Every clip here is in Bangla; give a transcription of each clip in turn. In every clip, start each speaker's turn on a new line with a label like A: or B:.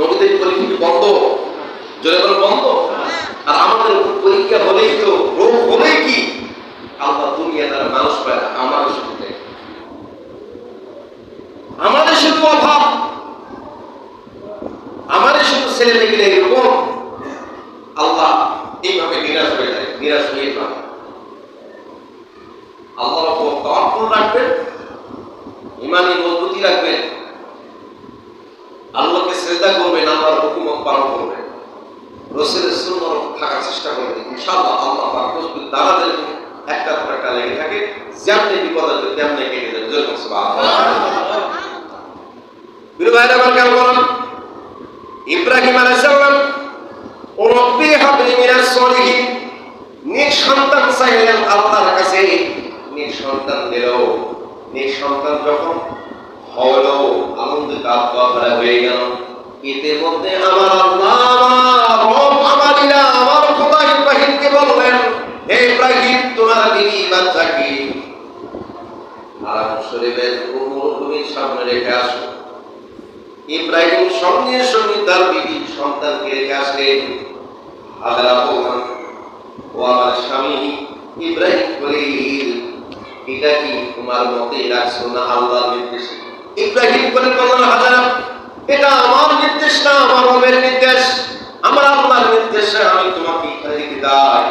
A: নবীদের পরীক্ষা বন্ধ? জোরে বলে, বন্ধ? আর আমাদের পরীক্ষা হলেই তো, রোগ হলেই কি? আল্লাহ দুনিয়া তারা মানুষ পায় না, আমাদের। আমাদের শুধু অভাব। আমাদের শুধু ছেলে মেয়েগুলো এরকম। আল্লাহ এইভাবে নিরাশ হয়ে যায়, নিরাশ হয়ে যায়। উপর তাওয়াক্কুল রাখবেন ইমানি মজবুতি রাখবেন। আল্লাহকে শ্রদ্ধা করবেন আল্লাহর হুকুমত পালন করবেন রসুলের সুন্দর থাকার চেষ্টা করবেন ইনশাআল্লাহ আল্লাহ প্রস্তুত দাঁড়াদের একটা পর একটা লেগে থাকে। যেমনি বিপদ আসবে, তেমনি কেটে যাবে। ভাইরা, আমার কেন বলেন ইব্রাহিম ও রব্বি হাবলি মিনাস সলিহিন নিজ সন্তান চাইলেন আল্লাহর কাছে। নিজ সন্তান দিল। নিজ সন্তান যখন হলো আনন্দিত আত্মহারা হয়ে গেল। আমার আল্লাহ, আমার ইলা আমার খোদা বললেন হে ইব্রাহিম, তোমার বিবি বাচ্চাকে আরাম শরীফের সামনে রেখে আসো। ইব্রাহিম সঙ্গে সঙ্গে তার বিবি সন্তানকে রেখে আসলেন। ও আমার স্বামী ইব্রাহিম খলিল, এটা কি তোমার মতে রাখছো না আল্লাহর নির্দেশ? ইব্রাহিম করে বললেন, হাজারা, এটা আমার নির্দেশ না আমার রবের নির্দেশ, আমার আল্লাহর নির্দেশে আমি তোমাকে এখানে রেখে দাই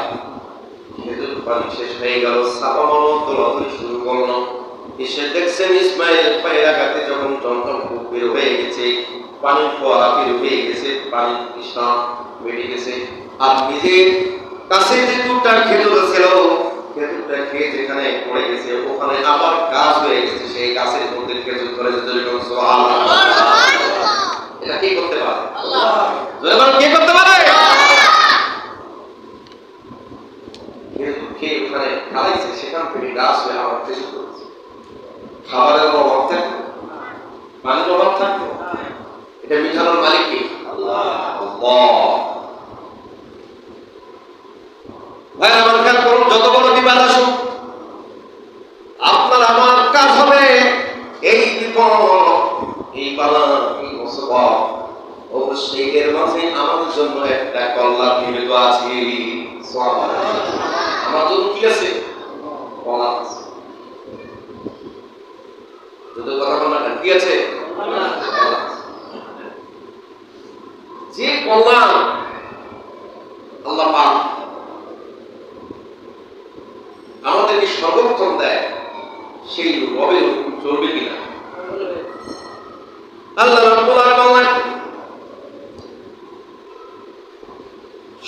A: পানি শেষ হয়ে গেল মানো শুরু করল। এসে দেখছেন ইসমাইল পায়রা যখন বের হয়ে গেছে ফোয়ারা বের হয়ে গেছে, পানির তৃষ্ণা বেড়ে গেছে। আর নিজের কাছে যে দুটা খেজুর ছিল খেজুরটা খেয়ে যেখানে পড়ে গেছে, ওখানে আবার গাছ হয়ে গেছে, সেই গাছের মধ্যে খেজুর ধরে যে ধরে কোনো এটা কে করতে পারে? জোরে বলো, কে করতে পারে? খেজুর ওখানে খালাইছে? সেখান থেকে গাছ হয়ে আবার খেজুর করেছে। খাবারের অভাব থাকবে? পানির অভাব থাকবে? এটা মিঠানোর মালিক কি? আল্লাহ ভাই আমার কাজ করুন যত বড় বিপদ আসুক আপনার আমার কাজ হবে এই বিপদ এই বালা এই মুসিবত এর মাঝে আমাদের জন্য একটা কল্যাণ নিবেদ আছে সুবহানাল্লাহ। আমার জন্য কি আছে? কল্যাণ আছে। যদি কথা বলা কি আছে? যে কল্যাণ আল্লাহ পাক আমাদেরকে সর্বোত্তম দেয় সেই রবের চলবে কিনা? আল্লাহ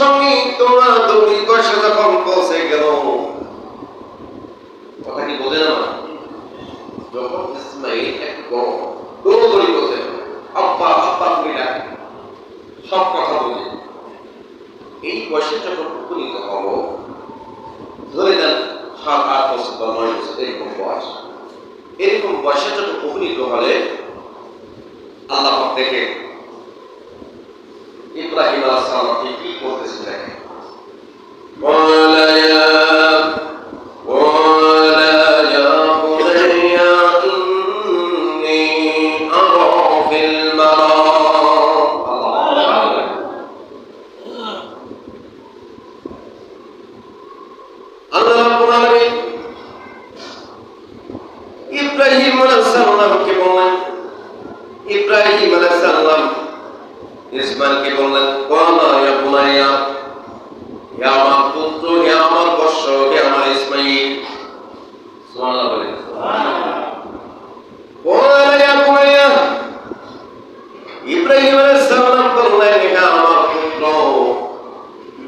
A: সঙ্গে, তোমরা দৌড়ি বসে যখন পৌঁছে গেল, কথা কি বোঝে না? যখন ইসমাইল করছে, আব্বা আব্বা, তুমি ডাকে। সব কথা এই বয়সে যখন উপনীত হব, ধরে নেন সাত, আট বছর বা নয় বছর, এরকম বয়স। এরকম বয়সে যখন উপনীত হলে, আল্লাহ দেখে ইব্রাহিম আলাইহিস সালামকে কি করতেছে দেখেন ইব্রাহিম আলাইহিস ইব্রাহিম আলাইহিসসালাম বললেন, হে আমার পুত্র,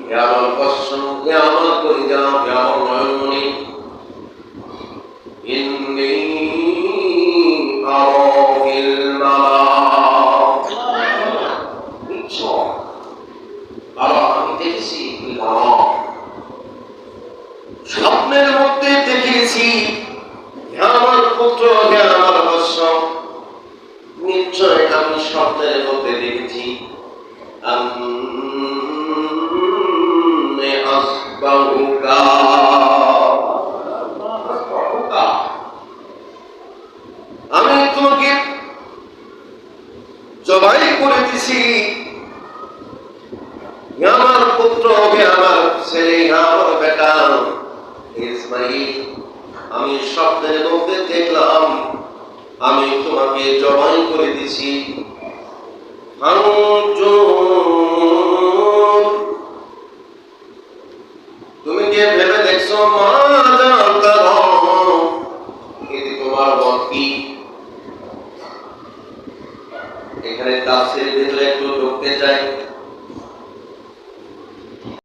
A: হে আমার কষ্ট, হে আমার কলিজা, হে আমার নয়নমণি, ইন্নী স্বপ্নের মধ্যে দেখেছি হে আমার করে দিছি আমার পুত্র হবে আমার ছেলে আমার বেটা। ইসমাইল আমি স্বপ্নের মধ্যে দেখলাম, আমি তোমাকে জবাই করে দিছি।